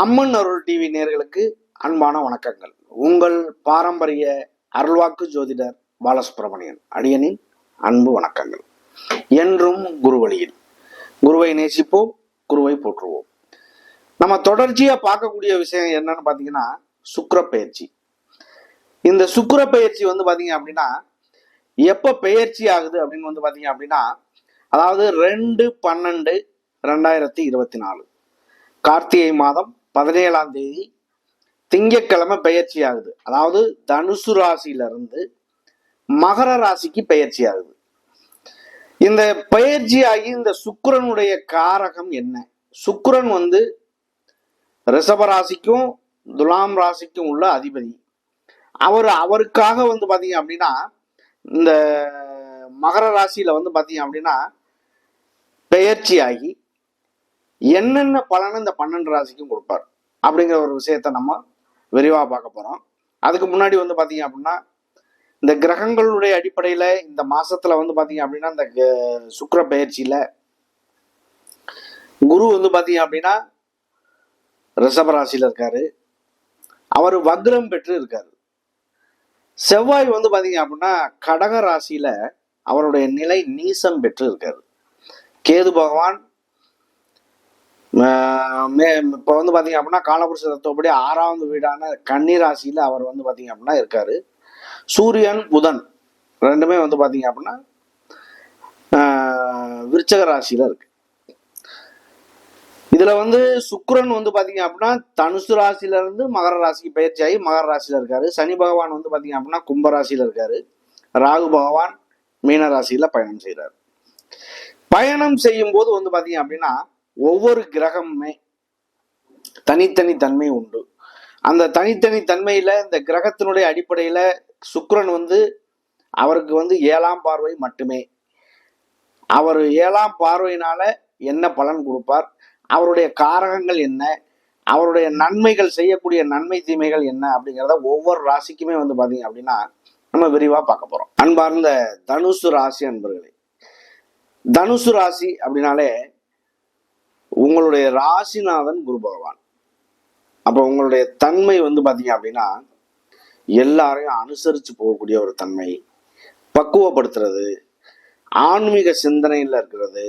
அம்மன் அருள் TV நேர்களுக்கு அன்பான வணக்கங்கள். உங்கள் பாரம்பரிய அருள்வாக்கு ஜோதிடர் பாலசுப்ரமணியன் அடியனின் அன்பு வணக்கங்கள். என்றும் குருவழியில். குருவை நேசிப்போம் குருவை போற்றுவோம். நம்ம தொடர்ச்சியா பார்க்கக்கூடிய விஷயம் என்னன்னு பாத்தீங்கன்னா சுக்கர பெயர்ச்சி. இந்த சுக்கர பெயர்ச்சி வந்து பாத்தீங்க அப்படின்னா எப்ப பெயர்ச்சி ஆகுது அப்படின்னு வந்து பாத்தீங்க அப்படின்னா அதாவது ரெண்டு பன்னெண்டு ரெண்டாயிரத்தி இருபத்தி நாலு. கார்த்திகை மாதம் பதினேழாம் தேதி திங்கட்கிழமை பெயர்ச்சி ஆகுது அதாவது தனுசு ராசியிலிருந்து மகர ராசிக்கு பெயர்ச்சி ஆகுது இந்த பயிற்சி ஆகி இந்த சுக்கரனுடைய காரகம் என்ன? சுக்கரன் வந்து ரிஷப ராசிக்கும் துலாம் ராசிக்கும் உள்ள அதிபதி. அவர் அவருக்காக வந்து பார்த்தீங்க அப்படின்னா இந்த மகர ராசியில் வந்து பார்த்தீங்க அப்படின்னா பெயர்ச்சி ஆகி என்னென்ன பலனை இந்த பன்னெண்டு ராசிக்கும் கொடுப்பார் அப்படிங்கிற ஒரு விஷயத்த நம்ம விரிவாக பார்க்க போகிறோம் அதுக்கு முன்னாடி வந்து பார்த்தீங்க அப்படின்னா இந்த கிரகங்களுடைய அடிப்படையில் இந்த மாசத்துல வந்து பார்த்தீங்க அப்படின்னா இந்த க- சுக்கிர குரு வந்து பார்த்தீங்க அப்படின்னா ரிஷப ராசியில் இருக்காரு. அவர் வக்ரம் பெற்று இருக்காரு. செவ்வாய் வந்து பார்த்தீங்க அப்படின்னா கடக ராசியில் அவருடைய நிலை நீசம் பெற்று இருக்காரு. கேது பகவான் மே இப்போ வந்து பார்த்தீங்க அப்படின்னா காலபுருஷ தத்துவப்படி ஆறாவது வீடான கன்னி ராசியில் அவர் வந்து பார்த்தீங்க அப்படின்னா இருக்காரு. சூரியன் புதன் ரெண்டுமே வந்து பார்த்தீங்க அப்படின்னா விருச்சக ராசியில் இருக்கு. இதுல வந்து சுக்கரன் வந்து பாத்தீங்க அப்படின்னா தனுசு ராசியில இருந்து மகர ராசிக்கு பயிற்சி ஆகி மகர ராசியில இருக்காரு. சனி பகவான் வந்து பாத்தீங்க அப்படின்னா கும்ப ராசியில இருக்காரு. ராகு பகவான் மீன ராசியில பயணம் செய்றாரு. பயணம் செய்யும் போது வந்து பாத்தீங்க அப்படின்னா ஒவ்வொரு கிரகமுமே தனித்தனி தன்மை உண்டு. அந்த தனித்தனி தன்மையில இந்த கிரகத்தினுடைய அடிப்படையில சுக்கரன் வந்து அவருக்கு வந்து ஏழாம் பார்வை மட்டுமே. அவர் ஏழாம் பார்வையினால என்ன பலன் கொடுப்பார்? அவருடைய காரகங்கள் என்ன? அவருடைய நன்மைகள் செய்யக்கூடிய நன்மை தீமைகள் என்ன? அப்படிங்கிறத ஒவ்வொரு ராசிக்குமே வந்து பாத்தீங்க அப்படின்னா நம்ம விரிவா பார்க்க போறோம். அன்பார்ந்த தனுசு ராசி அன்பர்களே தனுசு ராசி அப்படின்னாலே உங்களுடைய ராசிநாதன் குரு பகவான். அப்போ உங்களுடைய தன்மை வந்து பாத்தீங்க அப்படின்னா எல்லாரையும் அனுசரிச்சு போகக்கூடிய ஒரு தன்மை. பக்குவப்படுத்துறது ஆன்மீக சிந்தனையில் இருக்கிறது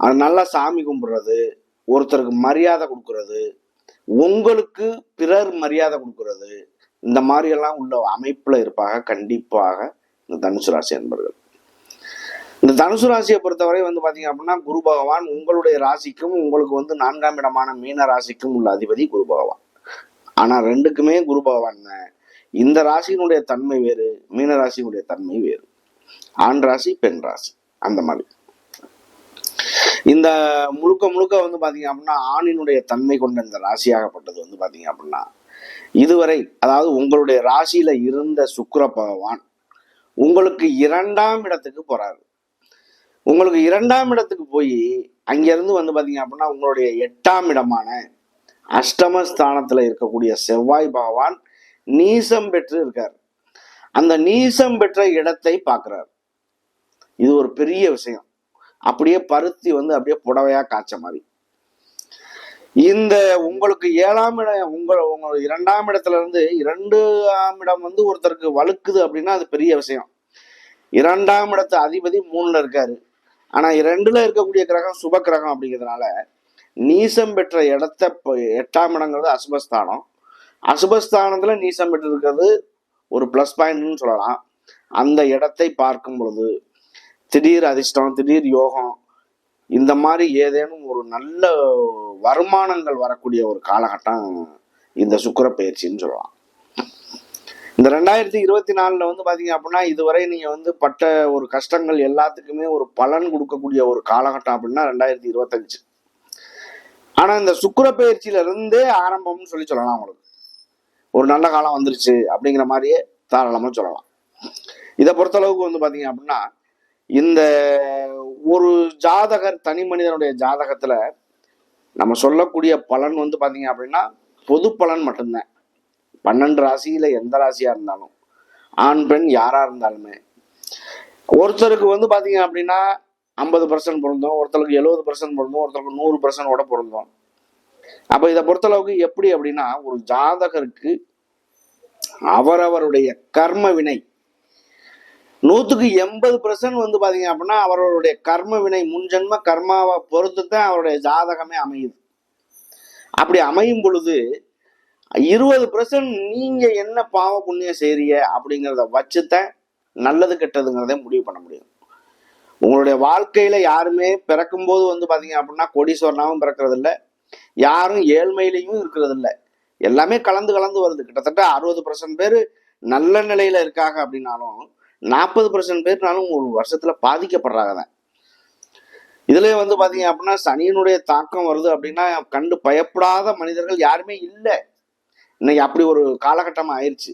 அது நல்லா சாமி கும்பிடுறது ஒருத்தருக்கு மரியாதை கொடுக்கறது உங்களுக்கு பிறர் மரியாதை கொடுக்கறது இந்த மாதிரி எல்லாம் உள்ள அமைப்புல இருப்பாக கண்டிப்பாக இந்த தனுசு ராசி என்பர்கள் இந்த தனுசு ராசியை பொறுத்தவரை வந்து பாத்தீங்க அப்படின்னா குரு பகவான் உங்களுடைய ராசிக்கும் உங்களுக்கு வந்து நான்காம் இடமான மீன ராசிக்கும் உள்ள அதிபதி குரு பகவான். ஆனா ரெண்டுக்குமே குரு பகவான் இந்த ராசியினுடைய தன்மை வேறு மீன ராசியினுடைய தன்மை வேறு. ஆண் ராசி பெண் ராசி அந்த மாதிரி. இந்த முழுக்க முழுக்க வந்து பாத்தீங்க அப்படின்னா ஆணினுடைய தன்மை கொண்ட இந்த ராசியாகப்பட்டது வந்து பாத்தீங்க அப்படின்னா இதுவரை அதாவது உங்களுடைய ராசியில இருந்த சுக்கர பகவான் உங்களுக்கு இரண்டாம் இடத்துக்கு போறாரு. உங்களுக்கு இரண்டாம் இடத்துக்கு போய் அங்கேருந்து வந்து பார்த்தீங்க அப்படின்னா உங்களுடைய எட்டாம் இடமான அஷ்டம ஸ்தானத்தில் இருக்கக்கூடிய செவ்வாய் பகவான் நீசம் பெற்று இருக்கார். அந்த நீசம் பெற்ற இடத்தை பார்க்குறார் இது ஒரு பெரிய விஷயம். அப்படியே பருத்தி வந்து அப்படியே புடவையா காய்ச்ச மாதிரி. இந்த உங்களுக்கு ஏழாம் இடம் உங்கள் உங்கள் இரண்டாம் இடத்துல இருந்து இரண்டாம் இடம் வந்து ஒருத்தருக்கு வழுக்குது அப்படின்னா அது பெரிய விஷயம். இரண்டாம் இடத்து அதிபதி மூணுல இருக்காரு. ஆனா ரெண்டுல இருக்கக்கூடிய கிரகம் சுப கிரகம் அப்படிங்கிறதுனால நீசம் பெற்ற இடத்த எட்டாம் இடங்கிறது அசுபஸ்தானம். அசுபஸ்தானத்துல நீசம் பெற்று இருக்கிறது ஒரு ப்ளஸ் பாயிண்ட்னு சொல்லலாம். அந்த இடத்தை பார்க்கும் பொழுது திடீர் அதிர்ஷ்டம் திடீர் யோகம் இந்த மாதிரி ஏதேனும் ஒரு நல்ல வருமானங்கள் வரக்கூடிய ஒரு காலகட்டம் இந்த சுக்கிர பயிற்சின்னு சொல்லலாம். இந்த ரெண்டாயிரத்தி இருபத்தி நாலுல வந்து பாத்தீங்க அப்படின்னா இதுவரை நீங்க வந்து பட்ட ஒரு கஷ்டங்கள் எல்லாத்துக்குமே ஒரு பலன் கொடுக்கக்கூடிய ஒரு காலகட்டம் அப்படின்னா ரெண்டாயிரத்தி இருபத்தஞ்சு. ஆனா இந்த சுக்கிர பயிற்சியில இருந்தே ஆரம்பம்னு சொல்லி சொல்லலாம் உங்களுக்கு. ஒரு நல்ல காலம் வந்துருச்சு அப்படிங்கிற மாதிரியே தாராளமா சொல்லலாம். இதை பொறுத்தளவுக்கு வந்து பாத்தீங்க அப்படின்னா இந்த ஒரு ஜாதகர் தனி மனிதனுடைய ஜாதகத்துல நம்ம சொல்லக்கூடிய பலன் வந்து பாத்தீங்க அப்படின்னா பொது பலன் மட்டும்தான். பன்னெண்டு ராசியில எந்த ராசியா இருந்தாலும் ஆண் பெண் யாரா இருந்தாலுமே ஒருத்தருக்கு வந்து பாத்தீங்க அப்படின்னா ஐம்பது பர்சன்ட் பிறந்தோம் ஒருத்தருக்கு எழுபது பர்சன்ட் பிறந்தோம் ஒருத்தருக்கு நூறு பர்சன்ட் கூட பிறந்தோம் அப்ப இதை பொறுத்தளவுக்கு எப்படி அப்படின்னா ஒரு ஜாதகருக்கு அவரவருடைய கர்ம வினை நூத்துக்கு எண்பது பர்சன்ட் வந்து பாத்தீங்க அப்படின்னா அவரவருடைய கர்ம வினை முன்ஜென்ம கர்மாவை பொறுத்து தான் அவருடைய ஜாதகமே அமையுது. அப்படி அமையும் பொழுது இருபது பர்சன்ட் நீங்க என்ன பாவ புண்ணியம் செய்றீங்க அப்படிங்கிறத வச்சுதான் நல்லது கெட்டதுங்கிறத முடிவு பண்ண முடியும். உங்களுடைய வாழ்க்கையில யாருமே பிறக்கும் போது வந்து பாத்தீங்க அப்படின்னா கோடீஸ்வரனாவும் பிறக்கிறது இல்லை யாரும் ஏழ்மையிலையும் இருக்கிறது இல்லை எல்லாமே கலந்து கலந்து வருது. கிட்டத்தட்ட அறுபது பர்சன்ட் பேர் நல்ல நிலையில இருக்காங்க அப்படின்னாலும் நாற்பது பர்சன்ட் பேர்னாலும் ஒரு வருஷத்துல பாதிக்கப்படுறாங்க தான். இதுலயே வந்து பாத்தீங்க அப்படின்னா சனியினுடைய தாக்கம் வருது அப்படின்னா கண்டு பயப்படாத மனிதர்கள் யாருமே இல்லை. இன்னைக்கு அப்படி ஒரு காலகட்டம் ஆயிடுச்சு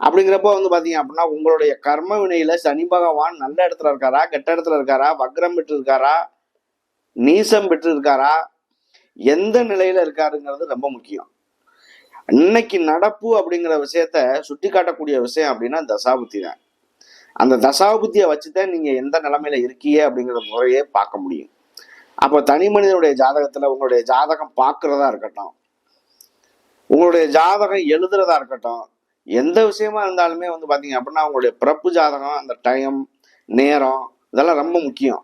அப்படிங்கிறப்போ வந்து பார்த்தீங்க அப்படின்னா உங்களுடைய கர்ம வினையில சனி பகவான் நல்ல இடத்துல இருக்காரா கெட்ட இடத்துல இருக்காரா வக்ரம் பெற்று இருக்காரா நீசம் பெற்று இருக்காரா எந்த நிலையில இருக்காருங்கிறது ரொம்ப முக்கியம். இன்னைக்கு நடப்பு அப்படிங்கிற விஷயத்த சுட்டி காட்டக்கூடிய விஷயம் அப்படின்னா தசாபுத்தி தான். அந்த தசாபுத்தியை வச்சுதான் நீங்க எந்த நிலைமையில இருக்கீங்க அப்படிங்கிற முறையே பார்க்க முடியும். அப்போ தனி மனிதனுடைய ஜாதகத்துல உங்களுடைய ஜாதகம் பார்க்கறதா இருக்கட்டும். உங்களுடைய ஜாதகம் எழுதுறதா இருக்கட்டும் எந்த விஷயமா இருந்தாலுமே வந்து பார்த்தீங்க அப்படின்னா உங்களுடைய பிறப்பு ஜாதகம் அந்த டைம் நேரம் இதெல்லாம் ரொம்ப முக்கியம்.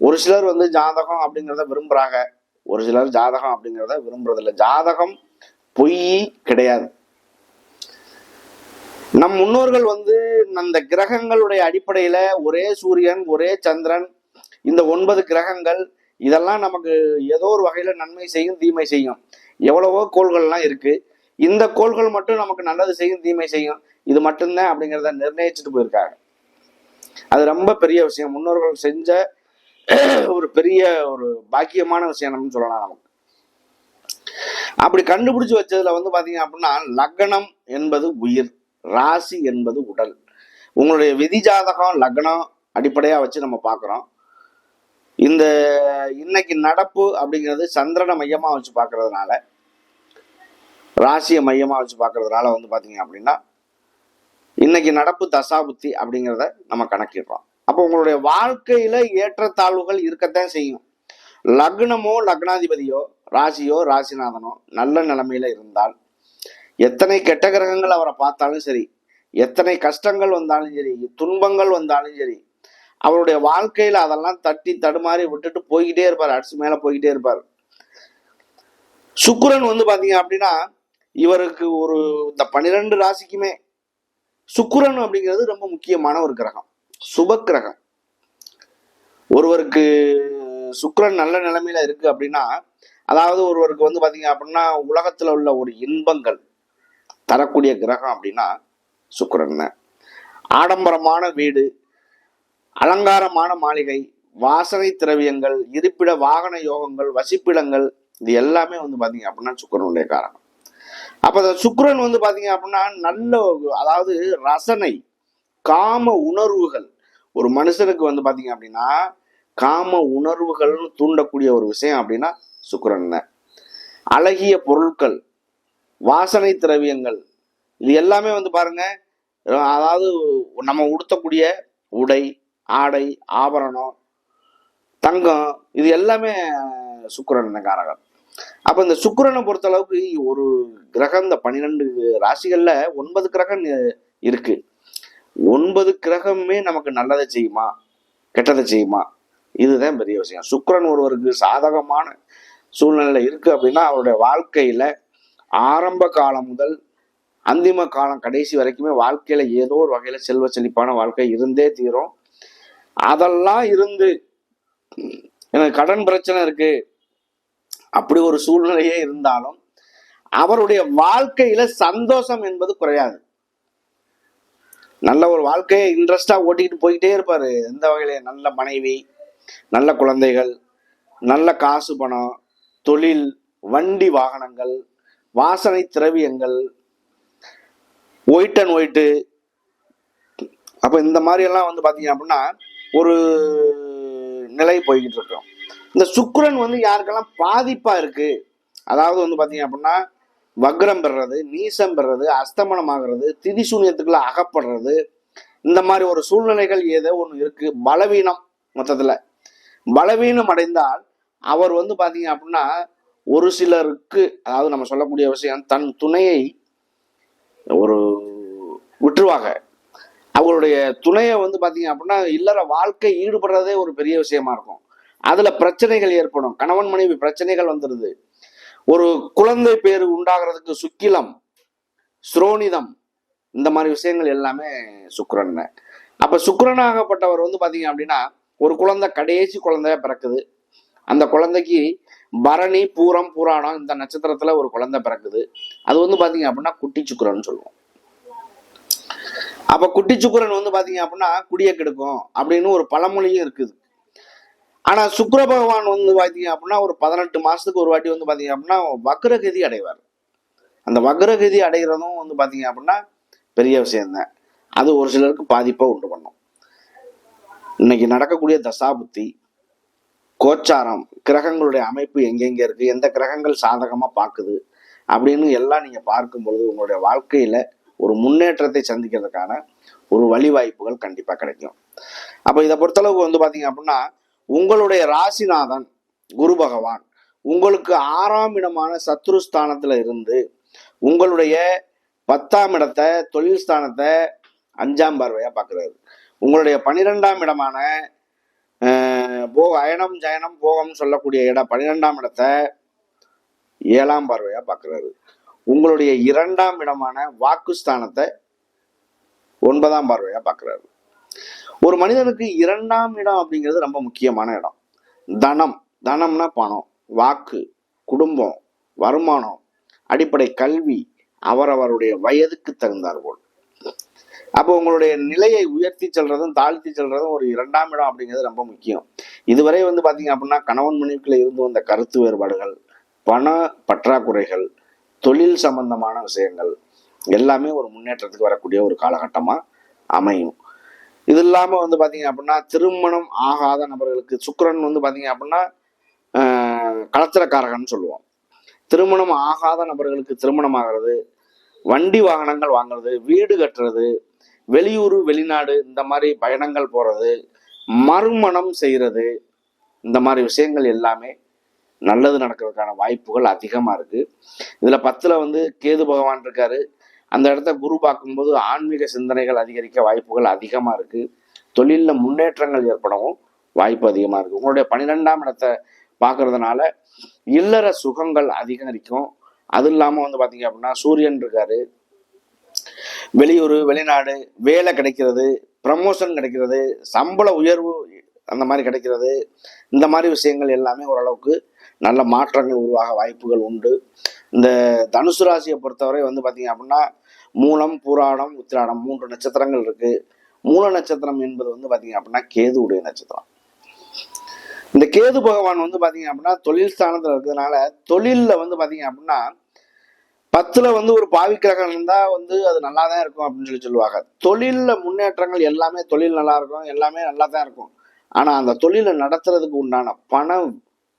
ஒரு சிலர் வந்து ஜாதகம் அப்படிங்கிறத விரும்புகிறாங்க ஒரு சிலர் ஜாதகம் அப்படிங்கிறத விரும்புறதில்ல. ஜாதகம் பொய் கிடையாது. நம் முன்னோர்கள் வந்து அந்த கிரகங்களுடைய அடிப்படையில ஒரே சூரியன் ஒரே சந்திரன் இந்த ஒன்பது கிரகங்கள் இதெல்லாம் நமக்கு ஏதோ ஒரு வகையில நன்மை செய்யும் தீமை செய்யும். எவ்வளவோ கோள்கள்லாம் இருக்கு. இந்த கோள்கள் மட்டும் நமக்கு நல்லது செய்யும் தீமை செய்யும். இது மட்டும்தான் அப்படிங்கிறத நிர்ணயிச்சுட்டு போயிருக்காங்க. அது ரொம்ப பெரிய விஷயம். முன்னோர்கள் செஞ்ச ஒரு பெரிய ஒரு பாக்கியமான விஷயம் நம்ம சொல்லலாம் நமக்கு. அப்படி கண்டுபிடிச்சு வச்சதுல வந்து பாத்தீங்க அப்படின்னா லக்னம் என்பது உயிர் ராசி என்பது உடல். உங்களுடைய விதி ஜாதகம் லக்னம் அடிப்படையா வச்சு நம்ம பார்க்குறோம் இந்த இன்னைக்கு நடப்பு அப்படிங்கிறது சந்திரனை மையமா வச்சு பார்க்கறதுனால ராசியை மையமா வச்சு பார்க்கறதுனால வந்து பாத்தீங்க அப்படின்னா இன்னைக்கு நடப்பு தசாபுத்தி அப்படிங்கிறத நம்ம கணக்கிடுறோம். அப்போ உங்களுடைய வாழ்க்கையில ஏற்றத்தாழ்வுகள் இருக்கத்தான் செய்யும். லக்னமோ லக்னாதிபதியோ ராசியோ ராசிநாதனோ நல்ல நிலைமையில இருந்தால் எத்தனை கெட்ட கிரகங்கள் அவரை பார்த்தாலும் சரி எத்தனை கஷ்டங்கள் வந்தாலும் சரி துன்பங்கள் வந்தாலும் சரி அவருடைய வாழ்க்கையில அதெல்லாம் தட்டி தடுமாறி விட்டுட்டு போய்கிட்டே இருப்பார். அடிச்சு மேல போய்கிட்டே இருப்பார். சுக்கிரன் வந்து பாத்தீங்க அப்படின்னா இவருக்கு ஒரு இந்த பன்னிரெண்டு ராசிக்குமே சுக்கிரன் அப்படிங்கிறது ரொம்ப முக்கியமான ஒரு கிரகம். சுப கிரகம். ஒருவருக்கு சுக்கிரன் நல்ல நிலைமையில இருக்கு அப்படின்னா அதாவது ஒருவருக்கு வந்து பாத்தீங்க அப்படின்னா உலகத்துல உள்ள ஒரு இன்பங்கள் தரக்கூடிய கிரகம் அப்படின்னா சுக்கிரன் ஆடம்பரமான வீடு அலங்காரமான மாளிகை வாசனை திரவியங்கள் இருப்பிட வாகன யோகங்கள் வசிப்பிடங்கள் இது எல்லாமே வந்து பாத்தீங்க அப்படின்னா சுக்கரனுடைய காரணம். அப்ப அந்த வந்து பாத்தீங்க அப்படின்னா நல்ல அதாவது ரசனை காம உணர்வுகள். ஒரு மனுஷனுக்கு வந்து பாத்தீங்க அப்படின்னா காம உணர்வுகள் தூண்டக்கூடிய ஒரு விஷயம் அப்படின்னா சுக்கரன் தான். அழகிய பொருட்கள் வாசனை திரவியங்கள் இது எல்லாமே வந்து பாருங்க அதாவது நம்ம உடுத்தக்கூடிய உடை ஆடை ஆபரணம் தங்கம் இது எல்லாமே சுக்கரன் காரகம். அப்ப இந்த சுக்கரனை பொறுத்த அளவுக்கு ஒரு கிரகம் இந்த பன்னிரெண்டு ராசிகள்ல ஒன்பது கிரகம் இருக்கு. ஒன்பது கிரகமே நமக்கு நல்லதை செய்யுமா? கெட்டதை செய்யுமா? இதுதான் பெரிய விஷயம். சுக்கிரன் ஒருவருக்கு சாதகமான சூழ்நிலை இருக்கு அப்படின்னா அவருடைய வாழ்க்கையில ஆரம்ப காலம் முதல் அந்திம காலம் கடைசி வரைக்குமே வாழ்க்கையில ஏதோ ஒரு வகையில செல்வ செழிப்பான வாழ்க்கை இருந்தே தீரும். அதெல்லாம் இருந்து எனக்கு கடன் பிரச்சனை இருக்கு. அப்படி ஒரு சூழ்நிலையே இருந்தாலும் அவருடைய வாழ்க்கையில சந்தோஷம் என்பது குறையாது. நல்ல ஒரு வாழ்க்கையை இன்ட்ரெஸ்டா ஓட்டிட்டு போய்கிட்டே இருப்பாரு. எந்த வகையில? நல்ல மனைவி நல்ல குழந்தைகள் நல்ல காசு பணம் தொழில் வண்டி வாகனங்கள் வாசனை திரவியங்கள் ஒயிட் அண்ட் ஒயிட்டு அப்ப இந்த மாதிரி எல்லாம் வந்து பாத்தீங்க அப்படின்னா ஒரு நிலை போய்கிட்டு இருக்கோம் இந்த சுக்கிரன் வந்து யாருக்கெல்லாம் பாதிப்பா இருக்கு? அதாவது வந்து பாத்தீங்க அப்படின்னா வக்ரம் பெறுறது நீசம் பெறுறது அஸ்தமனம் ஆகிறது திதிசூன்யத்துக்குள்ள அகப்படுறது இந்த மாதிரி ஒரு சூழ்நிலைகள் ஏதோ ஒன்று இருக்கு. பலவீனம் மொத்தத்துல. பலவீனம் அடைந்தால் அவர் வந்து பாத்தீங்க அப்படின்னா ஒரு சிலருக்கு அதாவது நம்ம சொல்லக்கூடிய விஷயம் தன் துணையை ஒரு விட்டுருவாங்க. அவங்களுடைய துணையை வந்து பார்த்தீங்க அப்படின்னா இல்லற வாழ்க்கை ஈடுபடுறதே ஒரு பெரிய விஷயமா இருக்கும். அதுல பிரச்சனைகள் ஏற்படும். கணவன் மனைவி பிரச்சனைகள் வந்துடுது ஒரு குழந்தை பேர் உண்டாகிறதுக்கு சுக்கிலம் ஸ்ரோனிதம் இந்த மாதிரி விஷயங்கள் எல்லாமே சுக்கரன். அப்ப சுக்கரனாகப்பட்டவர் வந்து பாத்தீங்க அப்படின்னா ஒரு குழந்தை கடைசி குழந்தையா பிறக்குது. அந்த குழந்தைக்கு பரணி பூரம் பூராணம் இந்த நட்சத்திரத்துல ஒரு குழந்தை பிறக்குது. அது வந்து பாத்தீங்க அப்படின்னா குட்டி சுக்கரன் சொல்லுவோம். அப்போ குட்டி சுக்கரன் வந்து பார்த்தீங்க அப்படின்னா குடிய கெடுக்கும் அப்படின்னு ஒரு பழமொழியும் இருக்குது. ஆனால் சுக்கர பகவான் வந்து பார்த்தீங்க அப்படின்னா ஒரு பதினெட்டு மாதத்துக்கு ஒரு வாட்டி வந்து பார்த்தீங்க அப்படின்னா வக்ரகதி அடைவார். அந்த வக்ரகதி அடைகிறதும் வந்து பார்த்தீங்க அப்படின்னா பெரிய விஷயம்தான். அது ஒரு சிலருக்கு பாதிப்பை உண்டு பண்ணும். இன்னைக்கு நடக்கக்கூடிய தசாபுத்தி கோச்சாரம் கிரகங்களுடைய அமைப்பு எங்கெங்கே இருக்குது எந்த கிரகங்கள் சாதகமாக பார்க்குது அப்படின்னு எல்லாம் நீங்கள் பார்க்கும் பொழுது உங்களுடைய வாழ்க்கையில் ஒரு முன்னேற்றத்தை சந்திக்கிறதுக்கான ஒரு வழிவாய்ப்புகள் கண்டிப்பாக கிடைக்கும். அப்போ இதை பொறுத்தளவுக்கு வந்து பார்த்தீங்க அப்படின்னா உங்களுடைய ராசிநாதன் குரு பகவான் உங்களுக்கு ஆறாம் இடமான சத்ரு ஸ்தானத்தில் இருந்து உங்களுடைய பத்தாம் இடத்தை தொழில் ஸ்தானத்தை அஞ்சாம் பார்வையாக பார்க்குறாரு உங்களுடைய பனிரெண்டாம் இடமான போக போ அயனம் ஜயனம் போகம் சொல்லக்கூடிய இடம் பன்னிரெண்டாம் இடத்தை ஏழாம் பார்வையாக பார்க்குறாரு உங்களுடைய இரண்டாம் இடமான வாக்குஸ்தானத்தை ஒன்பதாம் பார்வையா பார்க்கிறாரு. ஒரு மனிதனுக்கு இரண்டாம் இடம் அப்படிங்கிறது ரொம்ப முக்கியமான இடம். தனம். தனம்னா பணம் வாக்கு குடும்பம் வருமானம் அடிப்படை கல்வி அவரவருடைய வயதுக்கு தகுந்தார்கள் அப்போ உங்களுடைய நிலையை உயர்த்தி செல்றதும் தாழ்த்தி செல்றதும் ஒரு இரண்டாம் இடம் அப்படிங்கிறது ரொம்ப முக்கியம். இதுவரை வந்து பாத்தீங்க அப்படின்னா கணவன் மனைவிக்குள்ள இருந்து வந்த கருத்து வேறுபாடுகள் பண பற்றாக்குறைகள் தொழில் சம்பந்தமான விஷயங்கள் எல்லாமே ஒரு முன்னேற்றத்துக்கு வரக்கூடிய ஒரு காலகட்டமாக அமையும். இது இல்லாமல் வந்து பார்த்தீங்க அப்படின்னா திருமணம் ஆகாத நபர்களுக்கு சுக்கரன் வந்து பார்த்தீங்க அப்படின்னா ஆஹ், சொல்லுவோம். திருமணம் ஆகாத நபர்களுக்கு திருமணம் ஆகிறது வண்டி வாகனங்கள் வாங்குறது வீடு கட்டுறது வெளியூர் வெளிநாடு இந்த மாதிரி பயணங்கள் போகிறது மறுமணம் செய்கிறது இந்த மாதிரி விஷயங்கள் எல்லாமே நல்லது நடக்கிறதுக்கான வாய்ப்புகள் அதிகமாக இருக்குது இதில் பத்தில் வந்து கேது பகவான் இருக்காரு. அந்த இடத்த குரு பார்க்கும்போது ஆன்மீக சிந்தனைகள் அதிகரிக்க வாய்ப்புகள் அதிகமாக இருக்குது தொழிலில் முன்னேற்றங்கள் ஏற்படவும் வாய்ப்பு அதிகமாக இருக்குது உங்களுடைய பன்னிரெண்டாம் இடத்தை பார்க்கறதுனால இல்லற சுகங்கள் அதிகரிக்கும். அது இல்லாமல் வந்து பார்த்தீங்க அப்படின்னா சூரியன் இருக்காரு. வெளியூர் வெளிநாடு வேலை கிடைக்கிறது ப்ரமோஷன் கிடைக்கிறது சம்பள உயர்வு அந்த மாதிரி கிடைக்கிறது. இந்த மாதிரி விஷயங்கள் எல்லாமே ஓரளவுக்கு நல்ல மாற்றங்கள் உருவாக வாய்ப்புகள் உண்டு. இந்த தனுசு ராசியை பொறுத்தவரை வந்து பார்த்தீங்க அப்படின்னா மூலம் பூராடம் உத்திராடம் மூன்று நட்சத்திரங்கள் இருக்கு. மூல நட்சத்திரம் என்பது வந்து பார்த்தீங்க அப்படின்னா கேது உடைய நட்சத்திரம். இந்த கேது பகவான் வந்து பார்த்தீங்க அப்படின்னா தொழில் ஸ்தானத்தில் இருக்கிறதுனால தொழிலில் வந்து பார்த்தீங்க அப்படின்னா பத்தில் வந்து ஒரு பாவி கிரகம் வந்து அது நல்லா தான் இருக்கும் அப்படின்னு சொல்லி சொல்லுவாங்க. தொழிலில் முன்னேற்றங்கள் எல்லாமே தொழில் நல்லா இருக்கும் எல்லாமே நல்லா தான் இருக்கும். ஆனால் அந்த தொழிலை நடத்துறதுக்கு உண்டான பணம்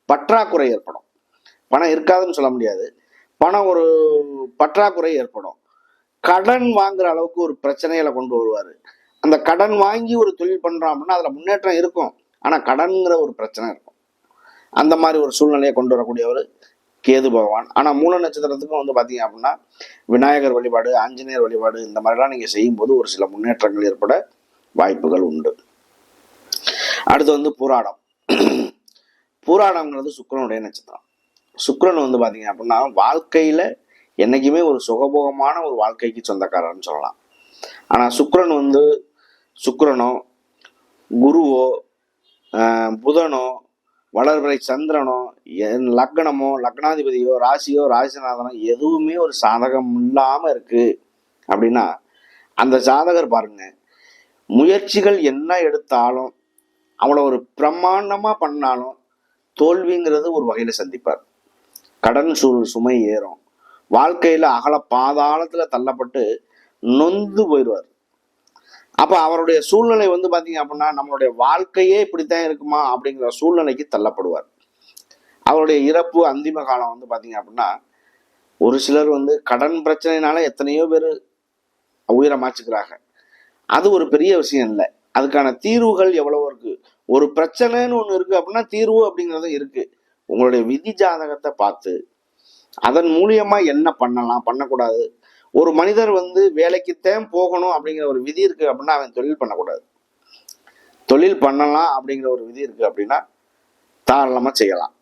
பற்றாக்குறை ஏற்படும். பணம் இருக்காதுன்னு சொல்ல முடியாது. பணம் ஒரு பற்றாக்குறை ஏற்படும். கடன் வாங்குற அளவுக்கு ஒரு பிரச்சனையில கொண்டு வருவார். அந்த கடன் வாங்கி ஒரு தொழில் பண்ணுறோம் அப்படின்னா அதுல முன்னேற்றம் இருக்கும். ஆனா கடன்ங்கிற ஒரு பிரச்சனை இருக்கும். அந்த மாதிரி ஒரு சூழ்நிலையை கொண்டு வரக்கூடியவர் கேது பகவான். ஆனா மூல நட்சத்திரத்துக்கும் வந்து பாத்தீங்க அப்படின்னா விநாயகர் வழிபாடு ஆஞ்சநேயர் வழிபாடு இந்த மாதிரிலாம் நீங்க செய்யும்போது ஒரு சில முன்னேற்றங்கள் ஏற்பட வாய்ப்புகள் உண்டு. அடுத்து வந்து போராடம் பூராடம்ங்கிறது சுக்கரனுடைய நட்சத்திரம். சுக்கரன் வந்து பார்த்தீங்க அப்படின்னா வாழ்க்கையில் என்னைக்குமே ஒரு சுகபோகமான ஒரு வாழ்க்கைக்கு சொந்தக்காரர்னு சொல்லலாம். ஆனால் சுக்கரன் வந்து சுக்கரனோ குருவோ புதனோ வளர்பிறை சந்திரனோ என் லக்னமோ லக்னாதிபதியோ ராசியோ ராசிநாதனோ எதுவுமே ஒரு சாதகம் இல்லாமல் இருக்குது அப்படின்னா அந்த ஜாதகர் பாருங்க முயற்சிகள் என்ன எடுத்தாலும் அவளை ஒரு பிரம்மாண்டமாக பண்ணாலும் தோல்விங்கிறது ஒரு வகையில சந்திப்பார். கடன் சூழ் சுமை ஏறும். வாழ்க்கையில அகல பாதாளத்துல தள்ளப்பட்டு நொந்து போயிடுவார் அப்ப அவருடைய சூழ்நிலை வந்து பாத்தீங்க அப்படின்னா நம்மளுடைய வாழ்க்கையே இப்படித்தான் இருக்குமா அப்படிங்கிற சூழ்நிலைக்கு தள்ளப்படுவார். அவருடைய இறப்பு அந்திம காலம் வந்து பாத்தீங்க அப்படின்னா ஒரு சிலர் வந்து கடன் பிரச்சனைனால எத்தனையோ பேர் உயிரை மாச்சுக்கிறாங்க. அது ஒரு பெரிய விஷயம் இல்லை. அதுக்கான தீர்வுகள் எவ்வளவோ இருக்கு. ஒரு பிரச்சனைன்னு ஒன்று இருக்குது அப்படின்னா தீர்வு அப்படிங்கிறது இருக்குது உங்களுடைய விதி ஜாதகத்தை பார்த்து அதன் மூலியமாக என்ன பண்ணலாம் பண்ணக்கூடாது. ஒரு மனிதர் வந்து வேலைக்குத்தான் போகணும் அப்படிங்கிற ஒரு விதி இருக்குது அப்படின்னா அவன் தொழில் பண்ணக்கூடாது. தொழில் பண்ணலாம் அப்படிங்கிற ஒரு விதி இருக்குது அப்படின்னா தாராளமாக செய்யலாம்.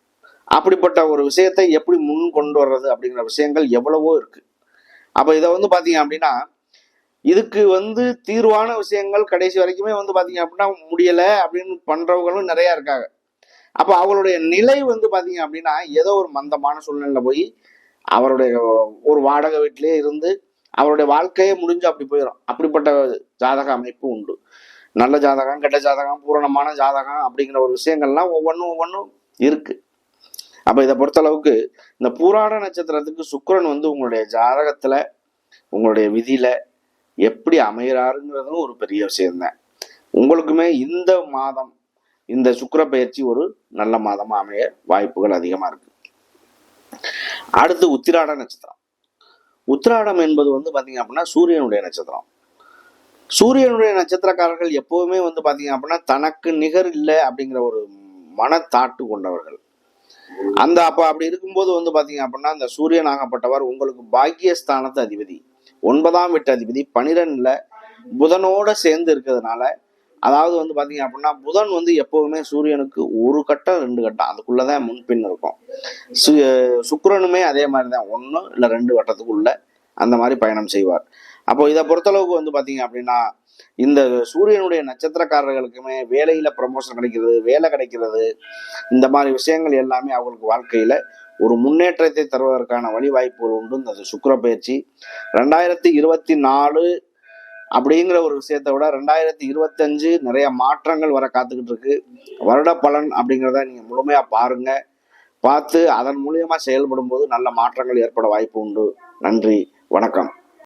அப்படிப்பட்ட ஒரு விஷயத்தை எப்படி முன் கொண்டு வர்றது அப்படிங்கிற விஷயங்கள் எவ்வளவோ இருக்குது அப்போ இதை வந்து பார்த்தீங்க அப்படின்னா இதுக்கு வந்து தீர்வான விஷயங்கள் கடைசி வரைக்குமே வந்து பாத்தீங்க அப்படின்னா முடியல அப்படின்னு பண்றவங்களும் நிறைய இருக்காங்க. அப்ப அவங்களுடைய நிலை வந்து பாத்தீங்க அப்படின்னா ஏதோ ஒரு மந்தமான சூழ்நிலையில் போய் அவருடைய ஒரு வாடகை வீட்டிலேயே இருந்து அவருடைய வாழ்க்கையே முடிஞ்சு அப்படி போயிடும் அப்படிப்பட்ட ஜாதக அமைப்பு உண்டு. நல்ல ஜாதகம் கெட்ட ஜாதகம் பூரணமான ஜாதகம் அப்படிங்கிற ஒரு விஷயங்கள்லாம் ஒவ்வொன்றும் ஒவ்வொன்றும் இருக்கு. அப்ப இதை பொறுத்தளவுக்கு இந்த பூராட நட்சத்திரத்துக்கு சுக்கிரன் வந்து உங்களுடைய ஜாதகத்துல உங்களுடைய விதியில எப்படி அமைகிறாருங்கிறதும் ஒரு பெரிய விஷயம்தான். உங்களுக்குமே இந்த மாதம் இந்த சுக்கிர பயிற்சி ஒரு நல்ல மாதமாக அமைய வாய்ப்புகள் அதிகமாக இருக்கு. அடுத்து உத்திராட நட்சத்திரம். உத்திராடம் என்பது வந்து பார்த்தீங்க அப்படின்னா சூரியனுடைய நட்சத்திரம். சூரியனுடைய நட்சத்திரக்காரர்கள் எப்பவுமே வந்து பார்த்தீங்க அப்படின்னா தனக்கு நிகர் இல்லை அப்படிங்கிற ஒரு மனத்தாட்டு கொண்டவர்கள். அந்த அப்போ அப்படி இருக்கும்போது வந்து பார்த்தீங்க அப்படின்னா அந்த சூரியன் ஆகப்பட்டவர் உங்களுக்கு பாக்கியஸ்தானத்து அதிபதி. ஒன்பதாம் வீட்டு அதிபதி பனிரெண்டுல புதனோட சேர்ந்து இருக்கிறதுனால அதாவது வந்து பாத்தீங்க அப்படின்னா புதன் வந்து எப்பவுமே சூரியனுக்கு ஒரு கட்டம் ரெண்டு கட்டம். அதுக்குள்ளதான் முன்பின் இருக்கும். சு- சுக்கிரனுமே அதே மாதிரி தான் ஒன்று இல்லை ரெண்டு வட்டத்துக்குள்ள அந்த மாதிரி பயணம் செய்வார். அப்போ இதை பொறுத்தளவுக்கு வந்து பாத்தீங்க அப்படின்னா இந்த சூரியனுடைய நட்சத்திரக்காரர்களுக்குமே வேலையில ப்ரமோஷன் கிடைக்கிறது வேலை கிடைக்கிறது இந்த மாதிரி விஷயங்கள் எல்லாமே அவங்களுக்கு வாழ்க்கையில ஒரு முன்னேற்றத்தை தருவதற்கான வழிவாய்ப்புகள் உண்டு இந்த சுக்கிர பயிற்சி. ரெண்டாயிரத்தி இருபத்தி நாலு அப்படிங்கிற ஒரு விஷயத்தை விட ரெண்டாயிரத்தி இருபத்தஞ்சு நிறைய மாற்றங்கள் வர காத்துக்கிட்டு இருக்கு. வருட பலன் அப்படிங்கிறத நீங்கள் முழுமையாக பாருங்க. பார்த்து அதன் மூலியமாக செயல்படும் போது நல்ல மாற்றங்கள் ஏற்பட வாய்ப்பு உண்டு. நன்றி. வணக்கம்.